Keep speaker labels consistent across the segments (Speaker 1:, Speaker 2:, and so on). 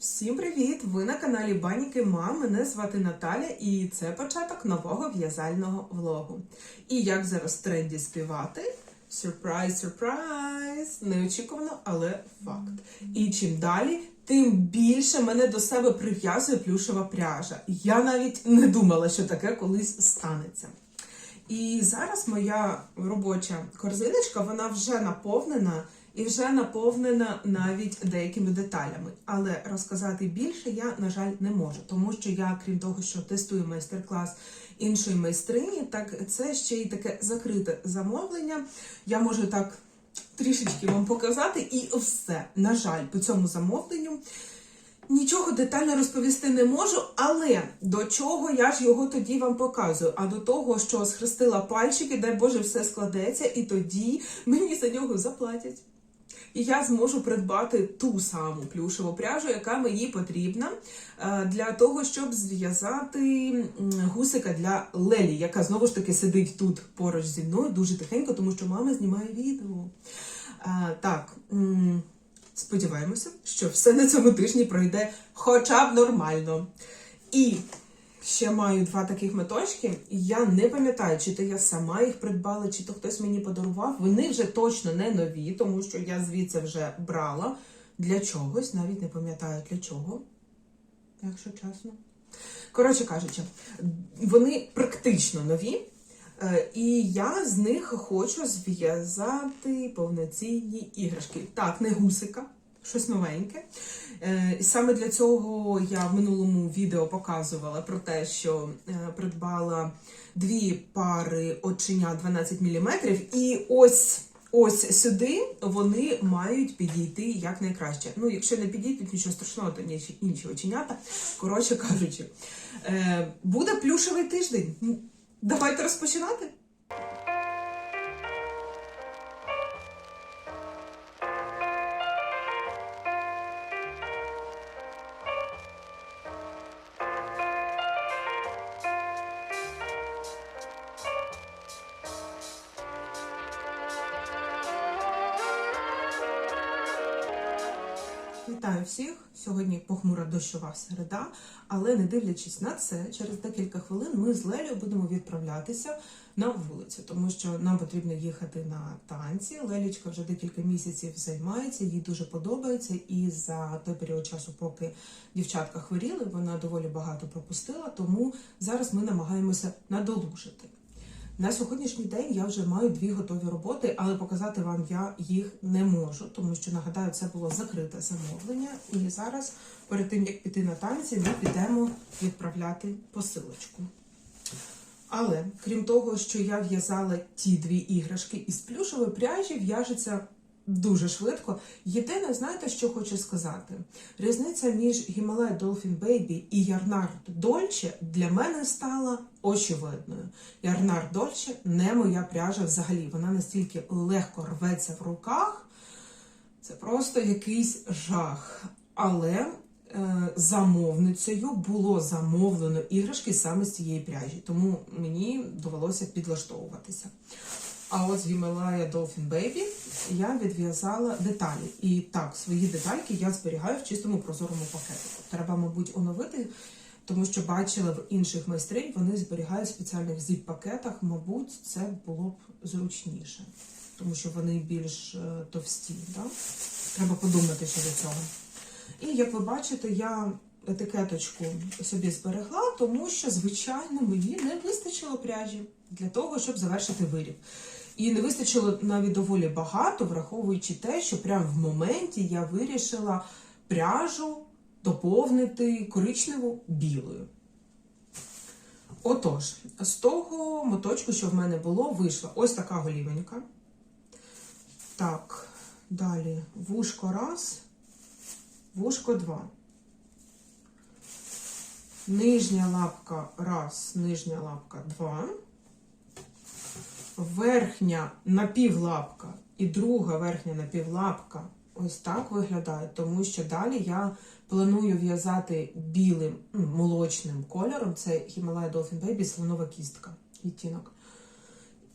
Speaker 1: Всім привіт! Ви на каналі Баніки Мам. Мене звати Наталя, і це початок нового в'язального влогу. І як зараз в тренді співати? Сюрприз, сюрприз! Неочікувано, але факт. І чим далі, тим більше мене до себе прив'язує плюшева пряжа. Я навіть не думала, що таке колись станеться. І зараз моя робоча корзиночка, вона вже наповнена і вже наповнена навіть деякими деталями. Але розказати більше я, на жаль, не можу, тому що я, крім того, що тестую майстер-клас іншої майстрині, так це ще й таке закрите замовлення. Я можу так трішечки вам показати, і все. На жаль, по цьому замовленню. Нічого детально розповісти не можу, але до чого я ж його тоді вам показую? А до того, що схрестила пальчики, дай Боже, все складеться, і тоді мені за нього заплатять. І я зможу придбати ту саму плюшеву пряжу, яка мені потрібна е, для того, щоб зв'язати гусика для Лелі, яка знову ж таки сидить тут поруч зі мною дуже тихенько, тому що мама знімає відео. Е, Так. Сподіваємося, що все на цьому тижні пройде хоча б нормально. І ще маю два таких меточки. Я не пам'ятаю, чи то я сама їх придбала, чи то хтось мені подарував. Вони вже точно не нові, тому що я звідси вже брала для чогось, навіть не пам'ятаю для чого, якщо чесно. Коротше кажучи, вони практично нові. Е, І я з них хочу зв'язати повноцінні іграшки. Так, не гусика, щось новеньке. Е, І саме для цього я в минулому відео показувала про те, що е, придбала дві пари оченят 12 мм, і ось. Ось сюди вони мають підійти як найкраще. Ну, якщо не підійдуть, нічого страшного, то інші оченята. Коротше кажучи, е, буде плюшевий тиждень. Ну, Давайте розпочинати. Дощова середа, але не дивлячись на це, через декілька хвилин ми з Лелею будемо відправлятися на вулицю, тому що нам потрібно їхати на танці. Лелічка вже декілька місяців займається, їй дуже подобається, і за той період часу, поки дівчатка хворіли, вона доволі багато пропустила. Тому зараз ми намагаємося надолужити. На сьогоднішній день я вже маю дві готові роботи, але показати вам я їх не можу, тому що нагадаю, це було закрите замовлення. І зараз, перед тим як піти на танці, ми підемо відправляти посилочку. Але крім того, що я в'язала ті дві іграшки із плюшової пряжі, в'яжеться дуже швидко. Єдине, знаєте, що хочу сказати? Різниця між Himalaya Dolphin Baby і Yarnard Dolce для мене стала очевидною. Yarnard Dolce не моя пряжа взагалі. Вона настільки легко рветься в руках. Це просто якийсь жах. Але е, замовницею було замовлено іграшки саме з цієї пряжі, тому мені довелося підлаштовуватися. А от з Himalaya Dolphin Baby я відв'язала деталі. І так, свої детальки я зберігаю в чистому прозорому пакетику. Треба, мабуть, оновити, тому що бачила в інших майстринь, вони зберігають в спеціальних зіп-пакетах. Мабуть, це було б зручніше, тому що вони більш е, товсті. Да? Треба подумати щодо цього. І як ви бачите, я етикеточку собі зберегла, тому що, звичайно, мені не вистачило пряжі для того, щоб завершити виріб. І не вистачило навіть доволі багато, враховуючи те, що прямо в моменті я вирішила пряжу доповнити коричневу білою. Отож, з того моточку, що в мене було, вийшла ось така голівенька. Так, далі вушко раз, вушко два. Нижня лапка раз, нижня лапка два. Верхня напівлапка і друга верхня напівлапка ось так виглядає, тому що далі я планую в'язати білим ну, молочним кольором. Це Himalaya Dolphin Baby слонова кістка відтінок.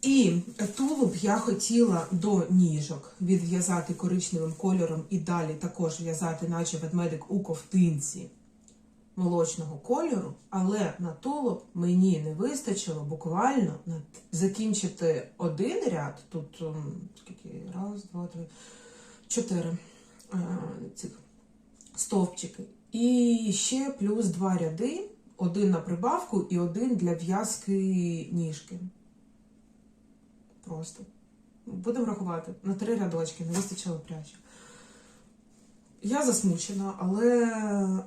Speaker 1: І тулуб я хотіла до ніжок відв'язати коричневим кольором і далі також в'язати, наче ведмедик у ковтинці молочного кольору, але на тулуб мені не вистачило буквально закінчити один ряд. Тут ем, скільки раз, два, три, чотири е, цих стовпчики. І ще плюс два ряди, один на прибавку і один для в'язки ніжки. Просто. Будемо рахувати. На три рядочки не вистачило пряжі. Я засмучена, але,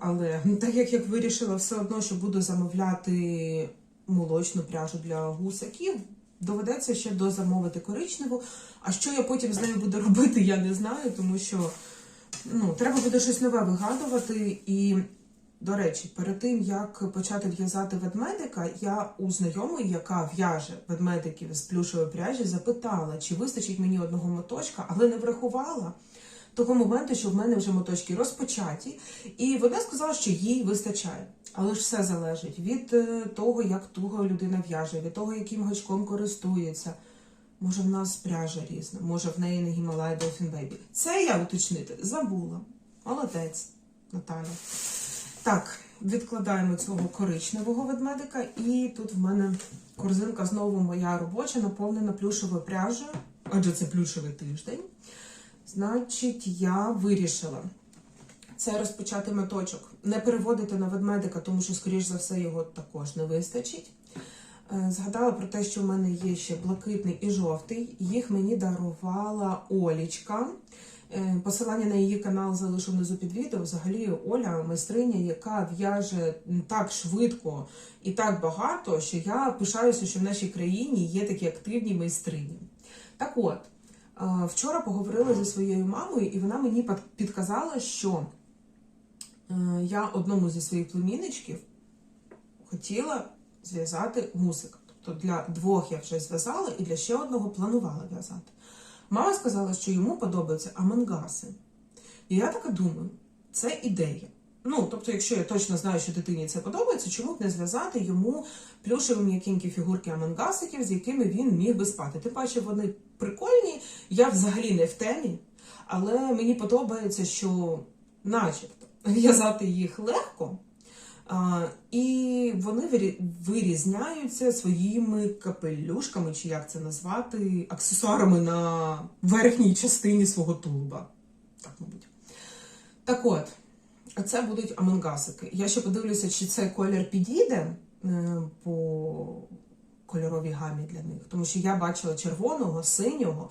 Speaker 1: але так як я вирішила все одно, що буду замовляти молочну пряжу для гусаків, доведеться ще дозамовити коричневу. А що я потім з нею буду робити, я не знаю, тому що ну, треба буде щось нове вигадувати. І, до речі, перед тим як почати в'язати ведмедика, я у знайомої, яка в'яже ведмедиків з плюшової пряжі, запитала, чи вистачить мені одного моточка, але не врахувала того моменту, що в мене вже моточки розпочаті, і вона сказала, що їй вистачає. Але ж все залежить від е, того, як туго людина в'яже, від того, яким гачком користується. Може, в нас пряжа різна, може в неї не Гімалай Dolphin Baby. Це я уточнити забула. Молодець, Наталя. Так, відкладаємо цього коричневого ведмедика, і тут в мене корзинка знову моя робоча, наповнена плюшевою пряжею, адже це плюшевий тиждень. Значить, я вирішила це розпочати моточок, не переводити на ведмедика, тому що, скоріш за все, його також не вистачить. Е, Згадала про те, що в мене є ще блакитний і жовтий. Їх мені дарувала Олічка. Е, Посилання на її канал залишу внизу під відео. Взагалі, Оля майстриня, яка в'яже так швидко і так багато, що я пишаюся, що в нашій країні є такі активні майстрині. Так от, вчора поговорила зі своєю мамою, і вона мені підказала, що е, я одному зі своїх племінничків хотіла зв'язати гусик. Тобто для двох я вже зв'язала і для ще одного планувала в'язати. Мама сказала, що йому подобаються амангаси. І я така думаю, це ідея. Ну, тобто, якщо я точно знаю, що дитині це подобається, чому б не зв'язати йому плюшеві м'якенькі фігурки амангасиків, з якими він міг би спати. Тим паче вони прикольні, я взагалі не в темі, але мені подобається, що начебто в'язати їх легко. А, і вони вирізняються своїми капелюшками, чи як це назвати, аксесуарами на верхній частині свого тулуба. Так, мабуть. Так от, це будуть амангасики. Я ще подивлюся, чи цей колір підійде е, по кольоровій гамі для них. Тому що я бачила червоного, синього.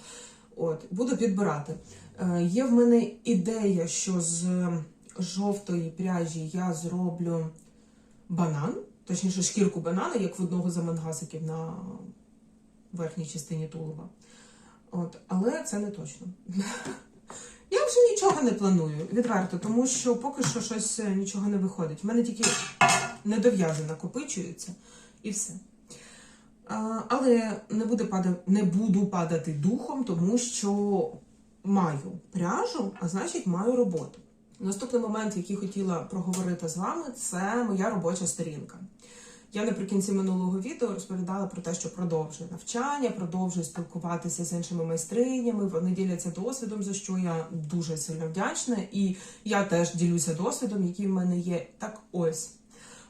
Speaker 1: От, буду підбирати. Е, Є в мене ідея, що з жовтої пряжі я зроблю банан, точніше шкірку банана, як в одного з амангасиків на верхній частині тулуба. От, але це не точно. Нічого не планую, відверто, тому що поки що щось е, нічого не виходить. У мене тільки недов'язи накопичуються і все. А, але не, буде пада... не буду падати духом, тому що маю пряжу, а значить маю роботу. Наступний момент, який хотіла проговорити з вами, це моя робоча сторінка. Я наприкінці минулого відео розповідала про те, що продовжую навчання, продовжую спілкуватися з іншими майстринями. Вони діляться досвідом, за що я дуже сильно вдячна. І я теж ділюся досвідом, який в мене є. Так ось.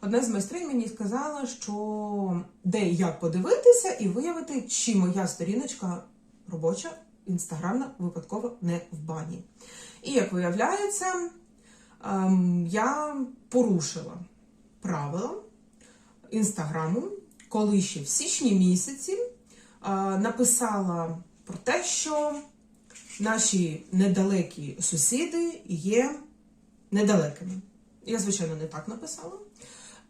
Speaker 1: Одна з майстринь мені сказала, що де і як подивитися і виявити, чи моя сторіночка робоча, інстаграмна, випадково не в бані. І як виявляється, ем, я порушила правила інстаграму, коли ще в січні місяці написала про те, що наші недалекі сусіди є недалекими. Я, звичайно, не так написала.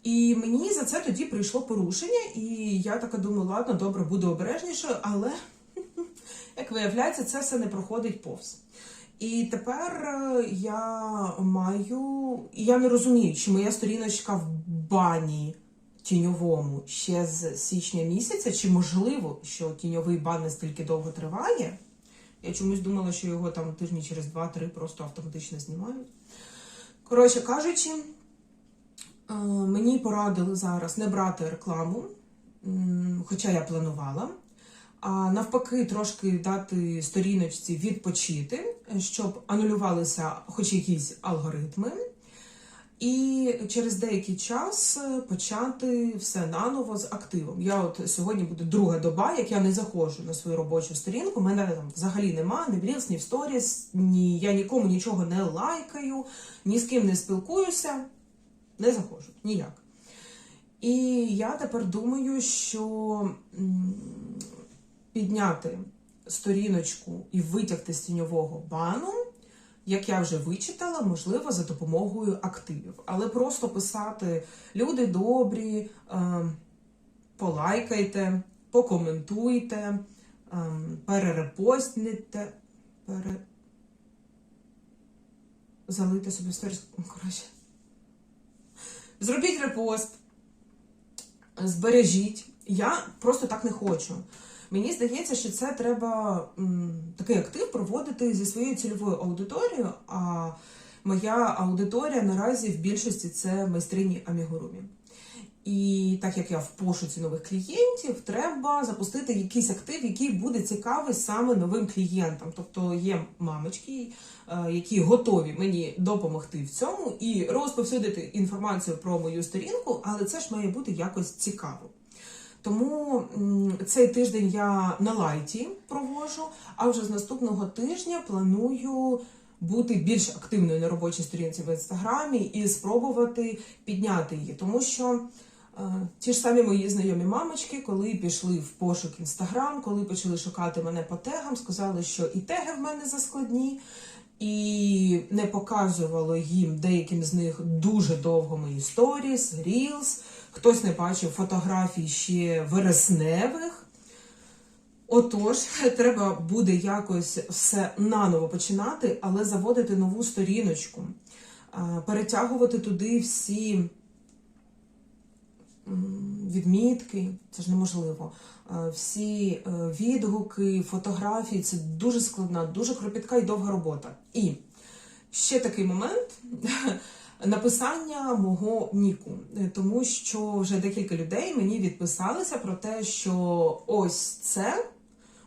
Speaker 1: І мені за це тоді прийшло порушення, і я така думаю, ладно, добре, буду обережнішою, але, як виявляється, це все не проходить повз. І тепер е, я маю. Я не розумію, чи моя сторіночка в бані тіньовому ще з січня місяця, чи можливо, що тіньовий бан настільки довго триває. Я чомусь думала, що його там тижні через 2-3 просто автоматично знімають. Коротше кажучи, е, мені порадили зараз не брати рекламу, хоча я планувала. а навпаки, трошки дати сторіночці відпочити, щоб анулювалися хоч якісь алгоритми. І через деякий час е, почати все наново з активом. Я от сьогодні буде друга доба, як я не заходжу на свою робочу сторінку. Мене там взагалі нема, ні в Reels, ні в сторіс, ні я нікому нічого не лайкаю, ні з ким не спілкуюся, не заходжу ніяк. І я тепер думаю, що підняти сторіночку і витягти з тіньового бану як я вже вичитала, можливо, за допомогою активів. Але просто писати люди добрі, е, полайкайте, покоментуйте, е, перерепостните, пере... залийте собі сторіс. Коротше. Зробіть репост, збережіть. Я просто так не хочу. Мені здається, що це треба такий актив проводити зі своєю цільовою аудиторією. А моя аудиторія наразі в більшості це майстрині амігурумі. І так як я в пошуці нових клієнтів, треба запустити якийсь актив, який буде цікавий саме новим клієнтам. Тобто є мамочки, е, які готові мені допомогти в цьому і розповсюдити інформацію про мою сторінку, але це ж має бути якось цікаво. Тому цей тиждень я на лайті провожу, а вже з наступного тижня планую бути більш активною на робочій сторінці в інстаграмі і спробувати підняти її. Тому що е, ті ж самі мої знайомі мамочки, коли пішли в пошук інстаграм, коли почали шукати мене по тегам, сказали, що і теги в мене заскладні. І не показувало їм деяким з них дуже довго мої сторіс, рілс. Хтось не бачив фотографій ще вересневих. Отож, треба буде якось все наново починати, але заводити нову сторіночку, перетягувати туди всі відмітки, це ж неможливо. Всі е, відгуки, фотографії це дуже складна, дуже кропітка і довга робота. І ще такий момент. Написання мого ніку, Е, тому що вже декілька людей мені відписалися про те, що ось це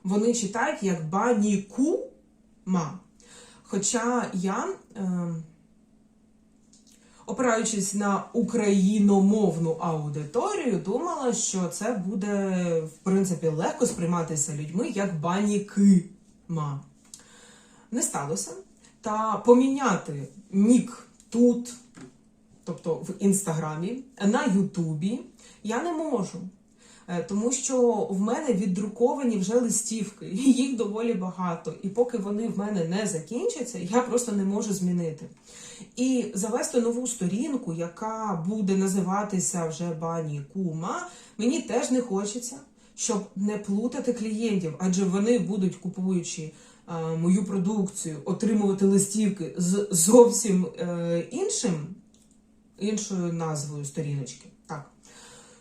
Speaker 1: вони читають як баніку-ма. Хоча я, е, опираючись на україномовну аудиторію, думала, що це буде, в принципі, легко сприйматися людьми як баніки-ма. Не сталося. Та поміняти нік тут, тобто в інстаграмі, на Ютубі, я не можу. Е, Тому що в мене віддруковані вже листівки, їх доволі багато. І поки вони в мене не закінчаться, я просто не можу змінити. І завести нову сторінку, яка буде називатися вже Бані Кума, мені теж не хочеться, щоб не плутати клієнтів, адже вони будуть купуючи е, мою продукцію, отримувати листівки з зовсім е, іншим, іншою назвою сторіночки. Так.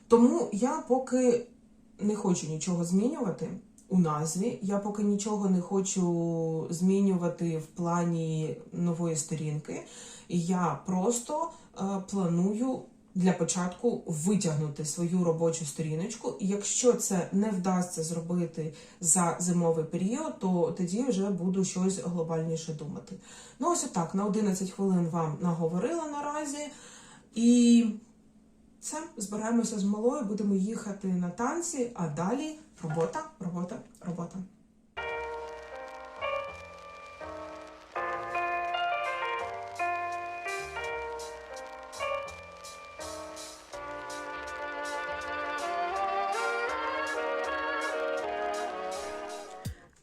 Speaker 1: Тому я поки не хочу нічого змінювати у назві. Я поки нічого не хочу змінювати в плані нової сторінки. Я просто е, планую для початку витягнути свою робочу сторіночку. Якщо це не вдасться зробити за зимовий період, то тоді вже буду щось глобальніше думати. Ну, ось отак, на 11 хвилин вам наговорила наразі. І все, збираємося з малою, будемо їхати на танці, а далі робота, робота, робота.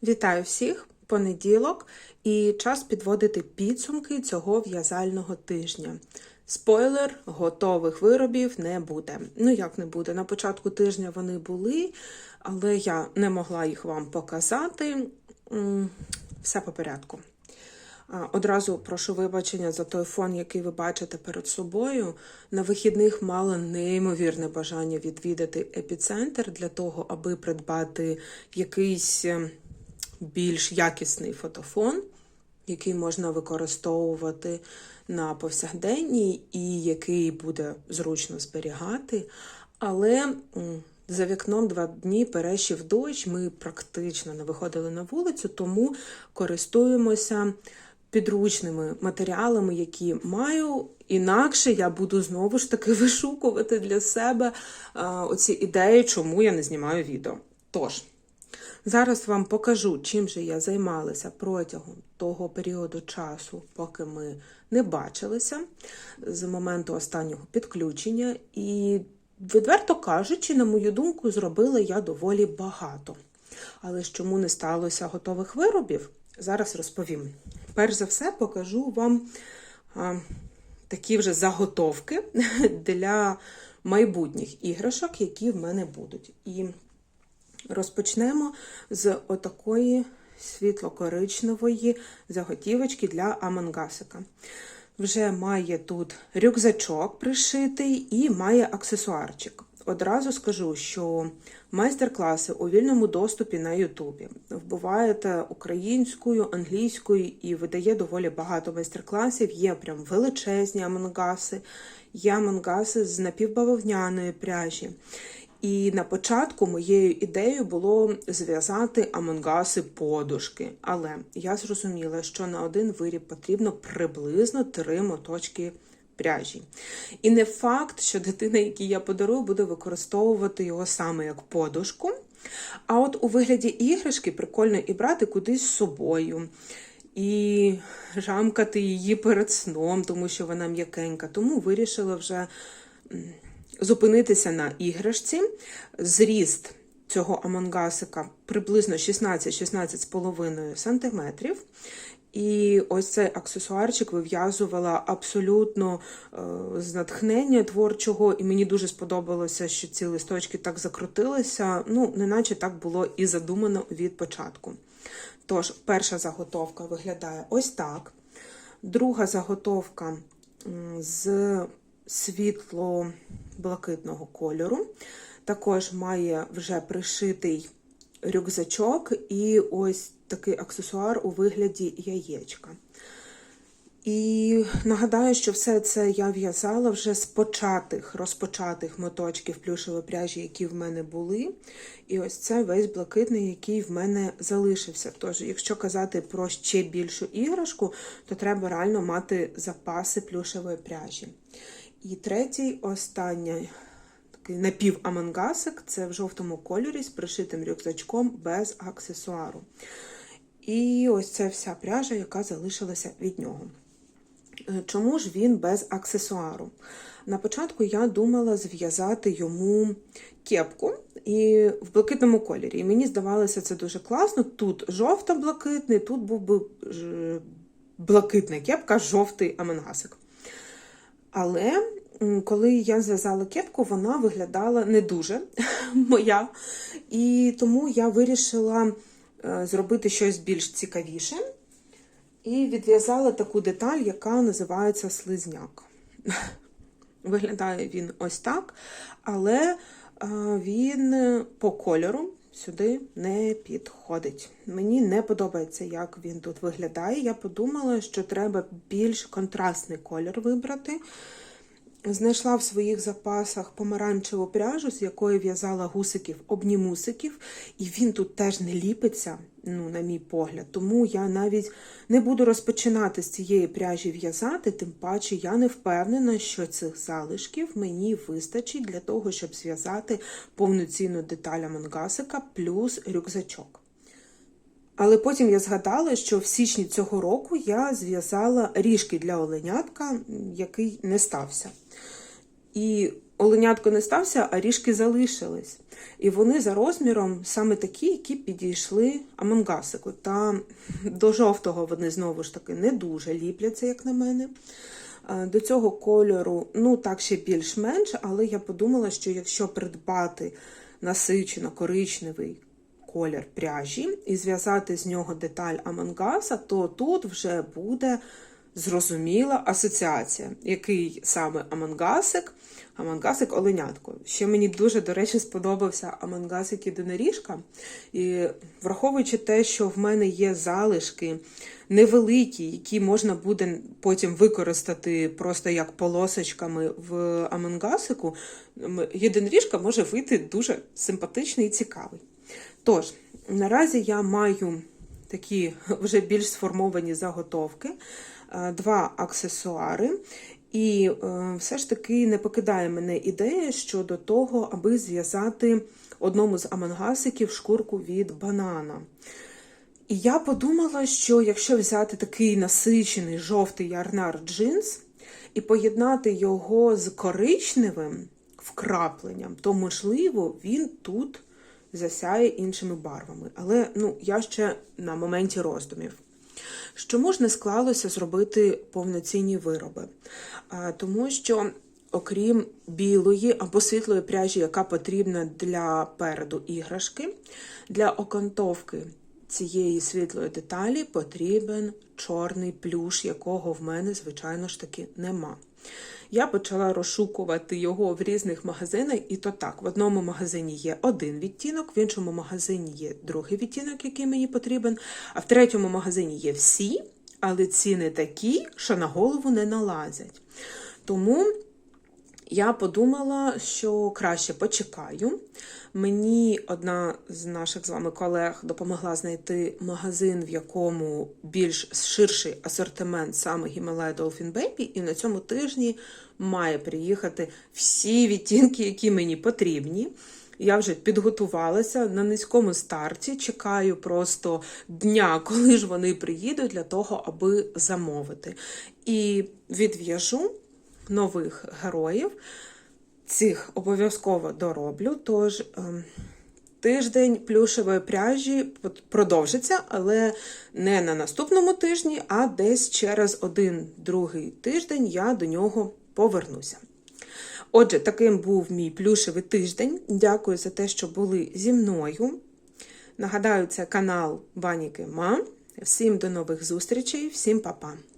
Speaker 1: Вітаю всіх! Понеділок і час підводити підсумки цього в'язального тижня. Спойлер, готових виробів не буде. Ну як не буде? На початку тижня вони були, але я не могла їх вам показати. Все по порядку. Одразу прошу вибачення за той фон, який ви бачите перед собою. На вихідних мала неймовірне бажання відвідати епіцентр для того, аби придбати якийсь е, більш якісний фотофон, який можна використовувати на повсякденній і який буде зручно зберігати. Але За вікном два дні перещив дощ. Ми практично не виходили на вулицю, тому користуємося підручними матеріалами, які маю. Інакше я буду знову ж таки вишукувати для себе оці ідеї, чому я не знімаю відео. Тож, зараз вам покажу, чим же я займалася протягом того періоду часу, поки ми не бачилися з моменту останнього підключення. І, відверто кажучи, на мою думку, зробила я доволі багато. Але ж чому не сталося готових виробів, зараз розповім. Перш за все, покажу вам а, такі вже заготовки для майбутніх іграшок, які в мене будуть. І розпочнемо з отакої світло-коричневої заготівочки для амангасика. Вже має тут рюкзачок пришитий і має аксесуарчик. Одразу скажу, що майстер-класи у вільному доступі на Ютубі. Вбиваєте українською, англійською і видає доволі багато майстер-класів. Є прям величезні амангаси, є амангаси з напівбавовняної пряжі. І на початку моєю ідеєю було зв'язати амангаси подушки. Але я зрозуміла, що на один виріб потрібно приблизно три моточки пряжі. І не факт, що дитина, якій я подарую, буде використовувати його саме як подушку. А от у вигляді іграшки прикольно і брати кудись з собою. І жамкати її перед сном, тому що вона м'якенька. Тому вирішила вже зупинитися на іграшці. Зріст цього амангасика приблизно 16-16,5 см. І ось цей аксесуарчик вив'язувала абсолютно е, з натхнення творчого, і мені дуже сподобалося, що ці листочки так закрутилися. Ну, неначе так було і задумано від початку. Тож, перша заготовка виглядає ось так. Друга заготовка з світло-блакитного кольору. Також має вже пришитий рюкзачок і ось такий аксесуар у вигляді яєчка. І нагадаю, що все це я в'язала вже з початих, розпочатих моточків плюшевої пряжі, які в мене були. І ось це весь блакитний, який в мене залишився. Тож, якщо казати про ще більшу іграшку, то треба реально мати запаси плюшевої пряжі. І третій, останній такий напівамангасик, це в жовтому кольорі з пришитим рюкзачком без аксесуару. І ось це вся пряжа, яка залишилася від нього. Чому ж він без аксесуару? На початку я думала зв'язати йому кепку і в блакитному кольорі. І мені здавалося, це дуже класно. Тут жовто-блакитний, тут був би блакитна кепка, жовтий амангасик. Але коли я зв'язала кепку, вона виглядала не дуже моя. І тому я вирішила зробити щось більш цікавіше. І відв'язала таку деталь, яка називається слизняк. Виглядає він ось так, але він по кольору сюди не підходить. Мені не подобається, як він тут виглядає. Я подумала, що треба більш контрастний колір вибрати. Знайшла в своїх запасах помаранчеву пряжу, з якої в'язала гусиків обнімусиків, і він тут теж не ліпиться, ну, на мій погляд. Тому я навіть не буду розпочинати з цієї пряжі в'язати, тим паче я не впевнена, що цих залишків мені вистачить для того, щоб зв'язати повноцінну деталь амангасика плюс рюкзачок. Але потім я згадала, що в січні цього року я зв'язала ріжки для оленятка, який не стався. І оленятко не стався, а ріжки залишились. І вони за розміром саме такі, які підійшли амангасику. Та до жовтого вони знову ж таки не дуже ліпляться, як на мене. До цього кольору, ну так ще більш-менш, але я подумала, що якщо придбати насичено коричневий колір пряжі і зв'язати з нього деталь амангаса, то тут вже буде зрозуміла асоціація, який саме амангасик, амангасик оленятко. Ще мені дуже, до речі, сподобався амангасик єдиноріжка. І враховуючи те, що в мене є залишки невеликі, які можна буде потім використати просто як полосочками в амангасику, єдиноріжка може вийти дуже симпатичний і цікавий. Тож, наразі я маю такі вже більш сформовані заготовки, е, два аксесуари. І е, все ж таки не покидає мене ідея щодо того, аби зв'язати одному з амангасиків шкурку від банана. І я подумала, що якщо взяти такий насичений жовтий ярнар джинс і поєднати його з коричневим вкрапленням, то, можливо, він тут засяє іншими барвами. Але ну, я ще на моменті роздумів. Чому ж не склалося зробити повноцінні вироби? Тому що, окрім білої або світлої пряжі, яка потрібна для переду іграшки, для окантовки цієї світлої деталі потрібен чорний плюш, якого в мене, звичайно ж таки, нема. Я почала розшукувати його в різних магазинах, і то так, в одному магазині є один відтінок, в іншому магазині є другий відтінок, який мені потрібен, а в третьому магазині є всі, але ціни такі, що на голову не налазять. Тому я подумала, що краще почекаю. Мені одна з наших з вами колег допомогла знайти магазин, в якому більш ширший асортимент саме Himalaya Dolphin Baby, і на цьому тижні має приїхати всі відтінки, які мені потрібні. Я вже підготувалася на низькому старті. Чекаю просто дня, коли ж вони приїдуть для того, аби замовити. І відв'яжу нових героїв. Цих обов'язково дороблю. Тож ем, тиждень плюшевої пряжі продовжиться, але не на наступному тижні, а десь через один другий тиждень я до нього повернуся. Отже, таким був мій плюшевий тиждень. Дякую за те, що були зі мною. Нагадаю, це канал Баніки Ма. Всім до нових зустрічей, всім па-па!